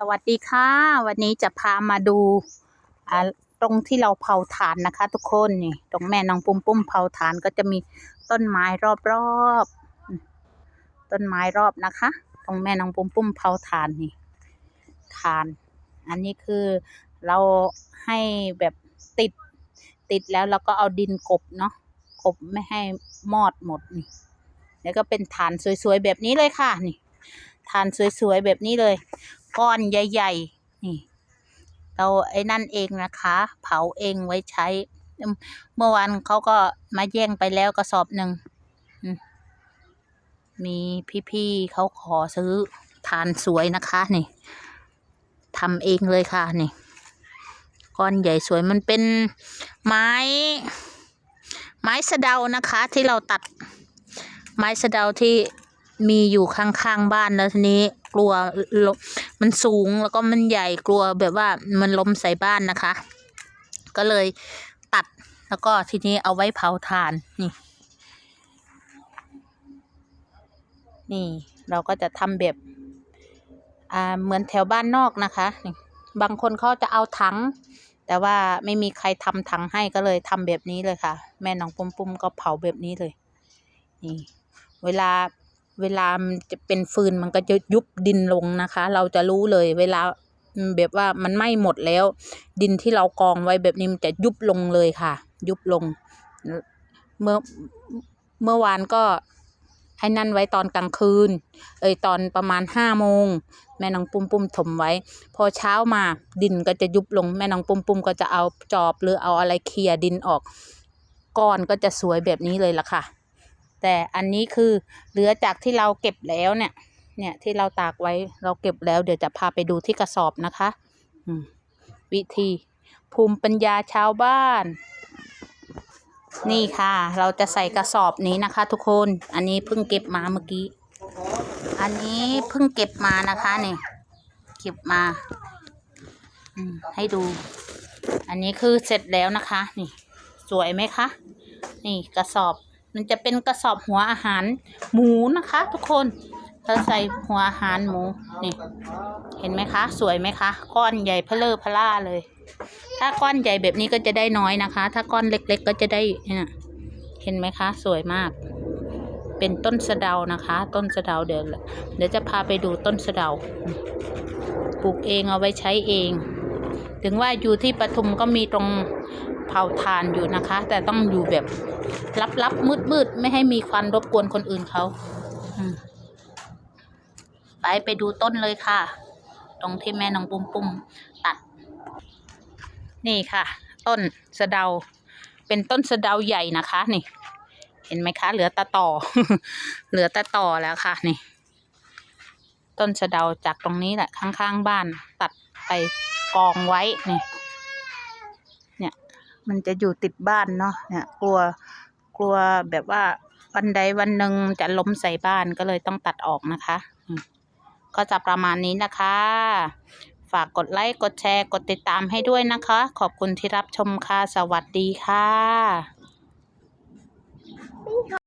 สวัสดีค่ะ วันนี้จะพามาดูตรงที่เราเผาถ่านนะคะ ทุกคนนี่ตรงแม่น้องปุ้มปุ้มเผาถ่านก็จะมีต้นไม้รอบๆต้นไม้รอบนะคะ ตรงแม่น้องปุ้มปุ้มเผาถ่านนี่ถ่าน อันนี้คือเราให้แบบติดติดแล้วเราก็เอาดินกบเนาะกบไม่ให้มอดหมดนี่แล้วก็เป็นฐานสวยๆแบบนี้เลยค่ะนี่ฐานสวยๆแบบนี้เลย ก้อนใหญ่ๆนี่เราไอ้นั่นเองนะคะ เผาเองไว้ใช้ เมื่อวานเขาก็มาแย่งไปแล้วกระสอบหนึ่งมีพี่ๆเขาขอซื้อฐานสวยนะคะนี่ทำเองเลยค่ะนี่ก้อนใหญ่สวยมันเป็นไม้ ไม้สะเดานะคะ ที่เราตัด ไม้สะเดาที่มีอยู่ข้างๆบ้านแล้วทีนี้กลัวล มันสูงแล้วก็มันใหญ่กลัวแบบว่ามันล้มใส่บ้านนะคะ ก็เลยตัดแล้วก็ทีนี้เอาไว้เผาถ่านนี่ นี่เราก็จะทำแบบอ่าเหมือนแถวบ้านนอกนะคะ บางคนเขาจะเอาถัง แต่ว่าไม่มีใครทำถังให้ก็เลยทำแบบนี้เลยค่ะ แม่น้องปุ้มปุ้มก็เผาแบบนี้เลย นี่ เวลา เวลามันจะเป็นฟืนมันก็จะยุบดินลงนะคะ เราจะรู้เลยเวลาแบบว่ามันไหม้หมดแล้ว ดินที่เรากองไว้แบบนี้มันจะยุบลงเลยค่ะ ยุบลง เมื่อเมื่อวานก็ไอ้นั่นไว้ตอนกลางคืน เอ้ยตอนประมาณห้าโมงแม่น้องปุ้มปุ้มถมไว้ พอเช้ามาดินก็จะยุบลงแม่น้องปุ้มปุ้มก็จะเอาจอบหรือเอาอะไรเคลียดินออกก้อนก็จะสวยแบบนี้เลยล่ะค่ะ แต่อันนี้คือเหลือจากที่เราเก็บแล้วเนี่ย เนี่ยที่เราตากไว้เราเก็บแล้วเดี๋ยวจะพาไปดูที่กระสอบนะคะวิธีภูมิปัญญาชาวบ้าน นี่ค่ะ เราจะใส่กระสอบนี้นะคะ ทุกคน อันนี้เพิ่งเก็บมาเมื่อกี้ อันนี้เพิ่งเก็บมานะคะนี่เก็บมาให้ดู อันนี้คือเสร็จแล้วนะคะ นี่ สวยไหมคะ นี่กระสอบ มันจะเป็นกระสอบหัวอาหารหมูนะคะ ทุกคนเราใส่หัวอาหารหมูนี่ เห็นไหมคะ สวยไหมคะก้อนใหญ่เพลอพล่าเลย ถ้าก้อนใหญ่แบบนี้ก็จะได้น้อยนะคะ ถ้าก้อนเล็ก ๆ ก็จะได้เนี่ยเห็นไหมคะ สวยมาก เป็นต้นสะเดานะคะ ต้นสะเดาเดี๋ยวเดี๋ยวจะพาไปดูต้นสะเดาปลูกเองเอาไว้ใช้เอง ถึงว่าอยู่ที่ปทุมก็มีตรงเผาถ่านอยู่นะคะ แต่ต้องอยู่แบบลับๆมืดๆไม่ให้มีควันรบกวนคนอื่นเขาไปไปดูต้นเลยค่ะ ตรงที่แม่น้องปุ้มปุ้มตัด นี่ค่ะ ต้นสะเดา เป็นต้นสะเดาใหญ่นะคะ นี่ เห็นไหมคะ เหลือตะต่อ เหลือตะต่อแล้วค่ะ นี่ ต้นสะเดาจากตรงนี้แหละข้างๆบ้านตัดไป กองไว้นี่เนี่ย มันจะอยู่ติดบ้านเนาะเนี่ย กลัวกลัวแบบว่าวันใดวันหนึ่งจะล้มใส่บ้านก็เลยต้องตัดออกนะคะ ก็จะประมาณนี้นะคะ ฝากกดไลค์กดแชร์ กดติดตามให้ด้วยนะคะ ขอบคุณที่รับชมค่ะ สวัสดีค่ะ